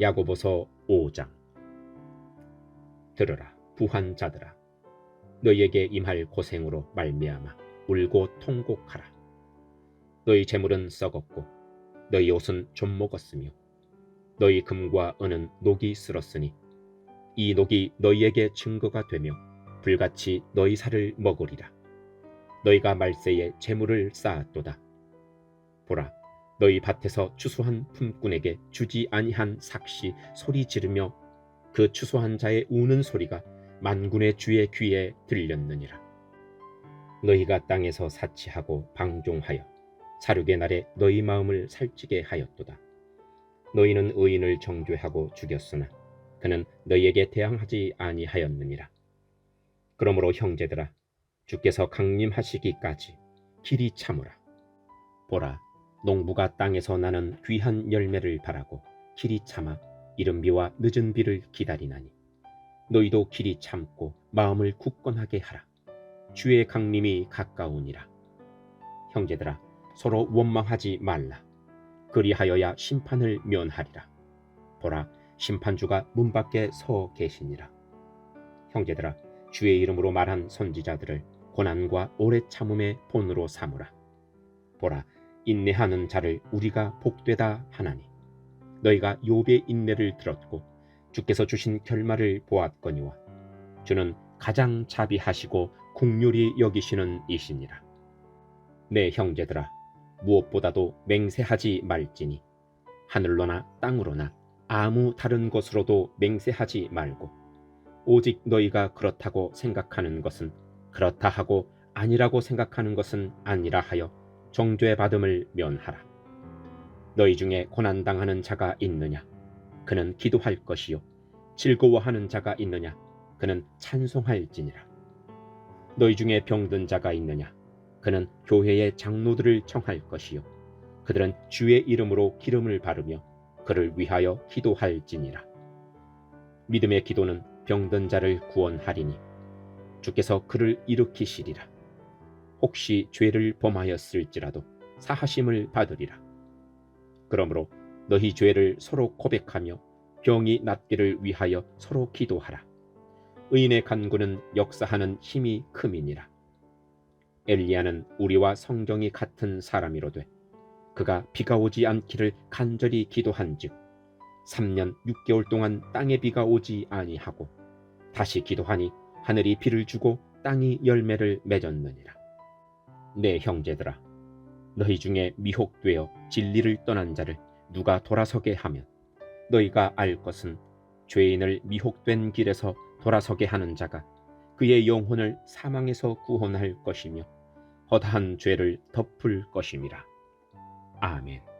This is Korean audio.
야고보서 5장. 들으라 부한 자들아. 너희에게 임할 고생으로 말미암아 울고 통곡하라. 너희 재물은 썩었고 너희 옷은 좀 먹었으며 너희 금과 은은 녹이 쓸었으니 이 녹이 너희에게 증거가 되며 불같이 너희 살을 먹으리라. 너희가 말세에 재물을 쌓았도다. 보라 너희 밭에서 추수한 품꾼에게 주지 아니한 삭시 소리 지르며 그 추수한 자의 우는 소리가 만군의 주의 귀에 들렸느니라. 너희가 땅에서 사치하고 방종하여 사륙의 날에 너희 마음을 살찌게 하였도다. 너희는 의인을 정죄하고 죽였으나 그는 너희에게 대항하지 아니하였느니라. 그러므로 형제들아 주께서 강림하시기까지 길이 참으라. 보라 농부가 땅에서 나는 귀한 열매를 바라고 길이 참아 이른 비와 늦은 비를 기다리나니. 너희도 길이 참고 마음을 굳건하게 하라. 주의 강림이 가까우니라. 형제들아 서로 원망하지 말라. 그리하여야 심판을 면하리라. 보라 심판주가 문 밖에 서 계시니라. 형제들아 주의 이름으로 말한 선지자들을 고난과 오래 참음의 본으로 삼으라. 보라 인내하는 자를 우리가 복되다 하나니. 너희가 욥의 인내를 들었고 주께서 주신 결말을 보았거니와 주는 가장 자비하시고 국률이 여기시는 이시니라. 내 형제들아 무엇보다도 맹세하지 말지니 하늘로나 땅으로나 아무 다른 것으로도 맹세하지 말고 오직 너희가 그렇다고 생각하는 것은 그렇다 하고 아니라고 생각하는 것은 아니라 하여 정죄 받음을 면하라. 너희 중에 고난 당하는 자가 있느냐? 그는 기도할 것이요. 즐거워하는 자가 있느냐? 그는 찬송할지니라. 너희 중에 병든 자가 있느냐? 그는 교회의 장로들을 청할 것이요. 그들은 주의 이름으로 기름을 바르며 그를 위하여 기도할지니라. 믿음의 기도는 병든 자를 구원하리니 주께서 그를 일으키시리라. 혹시 죄를 범하였을지라도 사하심을 받으리라. 그러므로 너희 죄를 서로 고백하며 병이 낫기를 위하여 서로 기도하라. 의인의 간구는 역사하는 힘이 큼이니라. 엘리야는 우리와 성경이 같은 사람이로되 그가 비가 오지 않기를 간절히 기도한즉 3년 6개월 동안 땅에 비가 오지 아니하고 다시 기도하니 하늘이 비를 주고 땅이 열매를 맺었느니라. 내 형제들아 너희 중에 미혹되어 진리를 떠난 자를 누가 돌아서게 하면 너희가 알 것은 죄인을 미혹된 길에서 돌아서게 하는 자가 그의 영혼을 사망에서 구원할 것이며 허다한 죄를 덮을 것임이라. 아멘.